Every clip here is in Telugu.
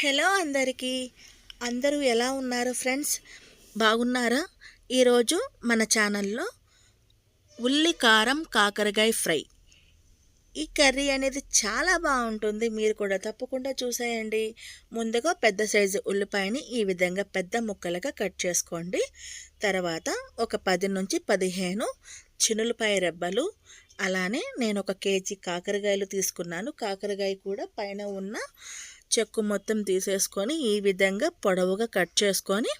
హలో అందరికీ. అందరూ ఎలా ఉన్నారు ఫ్రెండ్స్? బాగున్నారా? ఈరోజు మన ఛానల్లో ఉల్లి కారం కాకరకాయ ఫ్రై. ఈ కర్రీ అనేది చాలా బాగుంటుంది. మీరు కూడా తప్పకుండా చూసేయండి. ముందుగా పెద్ద సైజు ఉల్లిపాయని ఈ విధంగా పెద్ద ముక్కలుగా కట్ చేసుకోండి. తర్వాత ఒక పది నుంచి పదిహేను చినులపాయ రెబ్బలు. అలానే నేను ఒక కేజీ కాకరకాయలు తీసుకున్నాను. కాకరకాయ కూడా పైన ఉన్న చెక్కు మొత్తం తీసేసుకొని ఈ విధంగా పొడవుగా కట్ చేసుకొని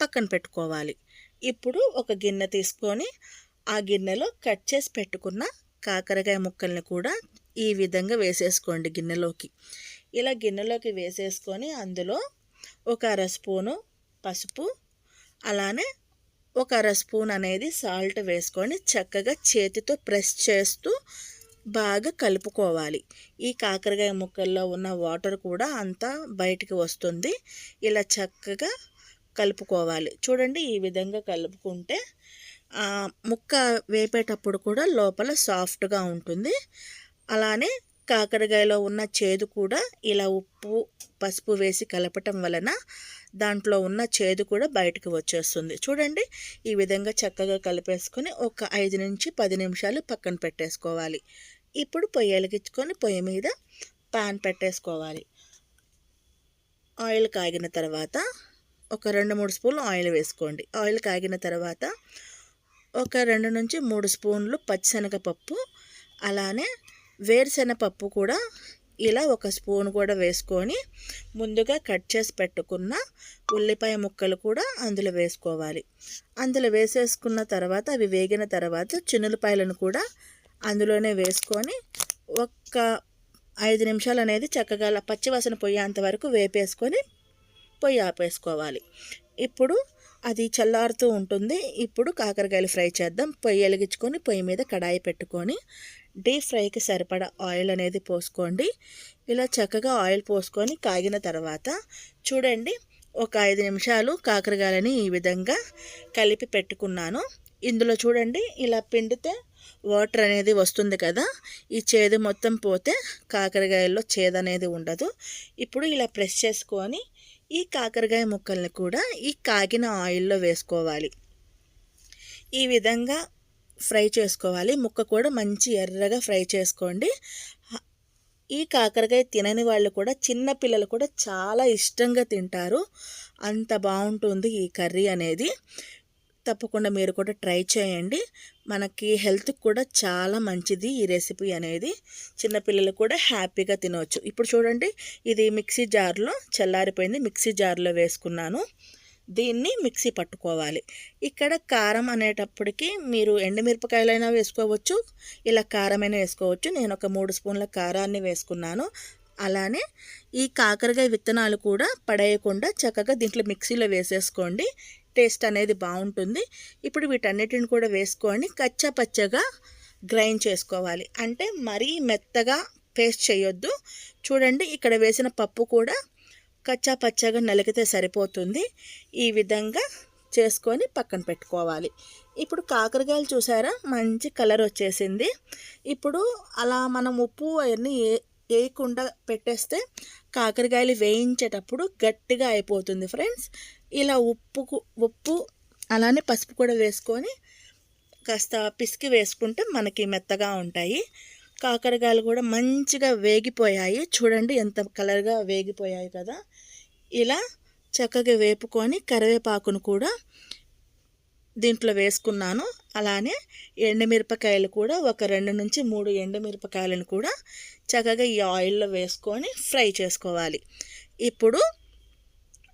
పక్కన పెట్టుకోవాలి. ఇప్పుడు ఒక గిన్నె తీసుకొని ఆ గిన్నెలో కట్ చేసి పెట్టుకున్న కాకరకాయ ముక్కల్ని కూడా ఈ విధంగా వేసేసుకోండి గిన్నెలోకి. ఇలా గిన్నెలోకి వేసేసుకొని అందులో ఒక అర స్పూను పసుపు అలానే ఒక అర స్పూన్ అనేది సాల్ట్ వేసుకొని చక్కగా చేతితో ప్రెస్ చేస్తూ బాగా కలుపుకోవాలి. ఈ కాకరకాయ ముక్కల్లో ఉన్న వాటర్ కూడా అంతా బయటికి వస్తుంది. ఇలా చక్కగా కలుపుకోవాలి. చూడండి ఈ విధంగా కలుపుకుంటే ముక్క వేపేటప్పుడు కూడా లోపల సాఫ్ట్గా ఉంటుంది. అలానే కాకరకాయలో ఉన్న చేదు కూడా ఇలా ఉప్పు పసుపు వేసి కలపటం వలన దాంట్లో ఉన్న చేదు కూడా బయటకు వచ్చేస్తుంది. చూడండి ఈ విధంగా చక్కగా కలిపేసుకొని ఒక ఐదు నుంచి పది నిమిషాలు పక్కన పెట్టేసుకోవాలి. ఇప్పుడు పొయ్యి వెలిగించుకొని పొయ్యి మీద పాన్ పెట్టేసుకోవాలి. ఆయిల్ కాగిన తర్వాత ఒక రెండు మూడు స్పూన్లు ఆయిల్ వేసుకోండి. ఆయిల్ కాగిన తర్వాత ఒక రెండు నుంచి మూడు స్పూన్లు పచ్చిశనగపప్పు అలానే వేరుశనగపప్పు కూడా ఇలా ఒక స్పూన్ కూడా వేసుకొని ముందుగా కట్ చేసి పెట్టుకున్న ఉల్లిపాయ ముక్కలు కూడా అందులో వేసుకోవాలి. అందులో వేసేసుకున్న తర్వాత అవి వేగిన తర్వాత చిన్నులపాయలను కూడా అందులోనే వేసుకొని ఒక్క ఐదు నిమిషాలు అనేది చక్కగా పచ్చివాసన పోయేంత వరకు వేపేసుకొని పొయ్యి ఆపేసుకోవాలి. ఇప్పుడు అది చల్లారుతూ ఉంటుంది. ఇప్పుడు కాకరకాయలు ఫ్రై చేద్దాం. పొయ్యి వెలిగించుకొని పొయ్యి మీద కడాయి పెట్టుకొని డీప్ ఫ్రైకి సరిపడా ఆయిల్ అనేది పోసుకోండి. ఇలా చక్కగా ఆయిల్ పోసుకొని కాగిన తర్వాత చూడండి ఒక ఐదు నిమిషాలు కాకరకాయలని ఈ విధంగా కలిపి పెట్టుకున్నాను. ఇందులో చూడండి ఇలా పిండితే వాటర్ అనేది వస్తుంది కదా ఈ చేదు మొత్తం పోతే కాకరకాయల్లో చేదు అనేది ఉండదు. ఇప్పుడు ఇలా ప్రెస్ చేసుకొని ఈ కాకరకాయ ముక్కల్ని కూడా ఈ కాగిన ఆయిల్లో వేసుకోవాలి. ఈ విధంగా ఫ్రై చేసుకోవాలి. ముక్క కూడా మంచి ఎర్రగా ఫ్రై చేసుకోండి. ఈ కాకరకాయ తినని వాళ్ళు కూడా చిన్న పిల్లలు కూడా చాలా ఇష్టంగా తింటారు. అంత బాగుంటుంది ఈ కర్రీ అనేది. తప్పకుండా మీరు కూడా ట్రై చేయండి. మనకి హెల్త్కి కూడా చాలా మంచిది ఈ రెసిపీ అనేది. చిన్నపిల్లలు కూడా హ్యాపీగా తినవచ్చు ఇప్పుడు చూడండి ఇది మిక్సీ జార్లో చల్లారిపోయింది. మిక్సీ జార్లో వేసుకున్నాను. దీన్ని మిక్సీ పట్టుకోవాలి. ఇక్కడ కారం అనేటప్పటికి మీరు ఎండుమిరపకాయలైనా వేసుకోవచ్చు ఇలా కారమైనా వేసుకోవచ్చు. నేను ఒక మూడు స్పూన్ల కారాన్ని వేసుకున్నాను. అలానే ఈ కాకరకాయ విత్తనాలు కూడా పడేయకుండా చక్కగా దీంట్లో మిక్సీలో వేసేసుకోండి. టేస్ట్ అనేది బాగుంటుంది. ఇప్పుడు వీటన్నిటిని కూడా వేసుకొని కచ్చపచ్చగా గ్రైండ్ చేసుకోవాలి. అంటే మరీ మెత్తగా పేస్ట్ చేయొద్దు. చూడండి ఇక్కడ వేసిన పప్పు కూడా కచ్చా పచ్చగా నలిగితే సరిపోతుంది. ఈ విధంగా చేసుకొని పక్కన పెట్టుకోవాలి. ఇప్పుడు కాకరకాయలు చూసారా? మంచి కలర్ వచ్చేసింది. ఇప్పుడు అలా మనం ఉప్పు అవన్నీ వేయకుండా పెట్టేస్తే కాకరకాయలు వేయించేటప్పుడు గట్టిగా అయిపోతుంది ఫ్రెండ్స్. ఇలా ఉప్పు ఉప్పు అలానే పసుపు కూడా వేసుకొని కాస్త పిసికి వేసుకుంటే మనకి మెత్తగా ఉంటాయి. కాకరకాయలు కూడా మంచిగా వేగిపోయాయి. చూడండి ఎంత కలర్గా వేగిపోయాయి కదా. ఇలా చక్కగా వేపుకొని కరివేపాకును కూడా దీంట్లో వేసుకున్నాను. అలానే ఎండుమిరపకాయలు కూడా ఒక రెండు నుంచి మూడు ఎండుమిరపకాయలను కూడా చక్కగా ఈ ఆయిల్లో వేసుకొని ఫ్రై చేసుకోవాలి. ఇప్పుడు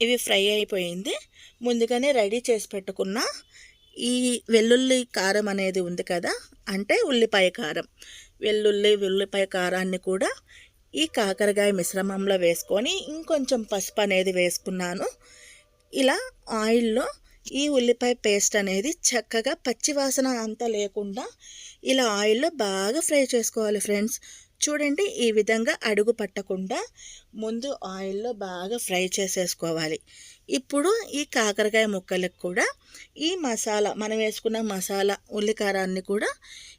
ఇవి ఫ్రై అయిపోయింది. ముందుగానే రెడీ చేసి పెట్టుకున్న ఈ వెల్లుల్లి కారం అనేది ఉంది కదా అంటే ఉల్లిపాయ కారం. వెల్లుల్లి ఉల్లిపాయ కారాన్ని కూడా ఈ కాకరకాయ మిశ్రమంలో వేసుకొని ఇంకొంచెం పసుపు అనేది వేసుకున్నాను. ఇలా ఆయిల్లో ఈ ఉల్లిపాయ పేస్ట్ అనేది చక్కగా పచ్చివాసన అంతా లేకుండా ఇలా ఆయిల్లో బాగా ఫ్రై చేసుకోవాలి ఫ్రెండ్స్. చూడండి ఈ విధంగా అడుగు పట్టకుండా ముందు ఆయిల్లో బాగా ఫ్రై చేసేసుకోవాలి. ఇప్పుడు ఈ కాకరకాయ ముక్కలకు కూడా ఈ మసాలా మనం వేసుకున్న మసాలా ఉల్లికారాన్ని కూడా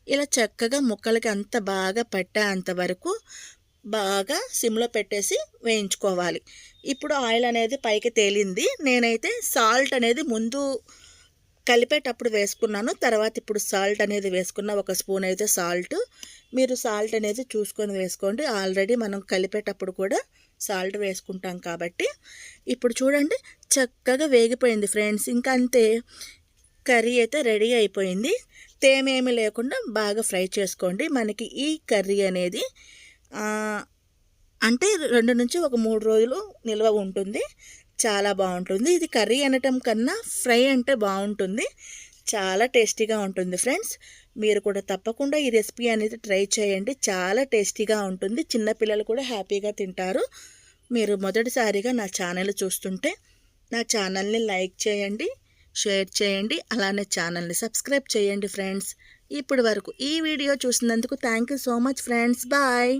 ఇలా చక్కగా ముక్కలకి అంత బాగా పట్టేంత వరకు బాగా సిమ్లో పెట్టేసి వేయించుకోవాలి. ఇప్పుడు ఆయిల్ అనేది పైకి తేలింది. నేనైతే సాల్ట్ అనేది ముందు కలిపేటప్పుడు వేసుకున్నాను. తర్వాత ఇప్పుడు సాల్ట్ అనేది వేసుకున్న ఒక స్పూన్ అయితే సాల్ట్ మీరు సాల్ట్ అనేది చూసుకొని వేసుకోండి. ఆల్రెడీ మనం కలిపేటప్పుడు కూడా సాల్ట్ వేసుకుంటాం కాబట్టి. ఇప్పుడు చూడండి చక్కగా వేగిపోయింది ఫ్రెండ్స్ ఇంకా అంతే కర్రీ అయితే రెడీ అయిపోయింది. తేమేమి లేకుండా బాగా ఫ్రై చేసుకోండి. మనకి ఈ కర్రీ అనేది అంటే రెండు నుంచి ఒక మూడు రోజులు నిల్వ ఉంటుంది. చాలా బాగుంటుంది. ఇది కర్రీ అనటం కన్నా ఫ్రై అంటే బాగుంటుంది. చాలా టేస్టీగా ఉంటుంది ఫ్రెండ్స్. మీరు కూడా తప్పకుండా ఈ రెసిపీ అనేది ట్రై చేయండి. చాలా టేస్టీగా ఉంటుంది. చిన్నపిల్లలు కూడా హ్యాపీగా తింటారు. మీరు మొదటిసారిగా నా ఛానల్ చూస్తుంటే నా ఛానల్ని లైక్ చేయండి షేర్ చేయండి అలానే ఛానల్ని సబ్స్క్రైబ్ చేయండి ఫ్రెండ్స్. ఇప్పటి వరకు ఈ వీడియో చూసినందుకు thank you so much friends. Bye.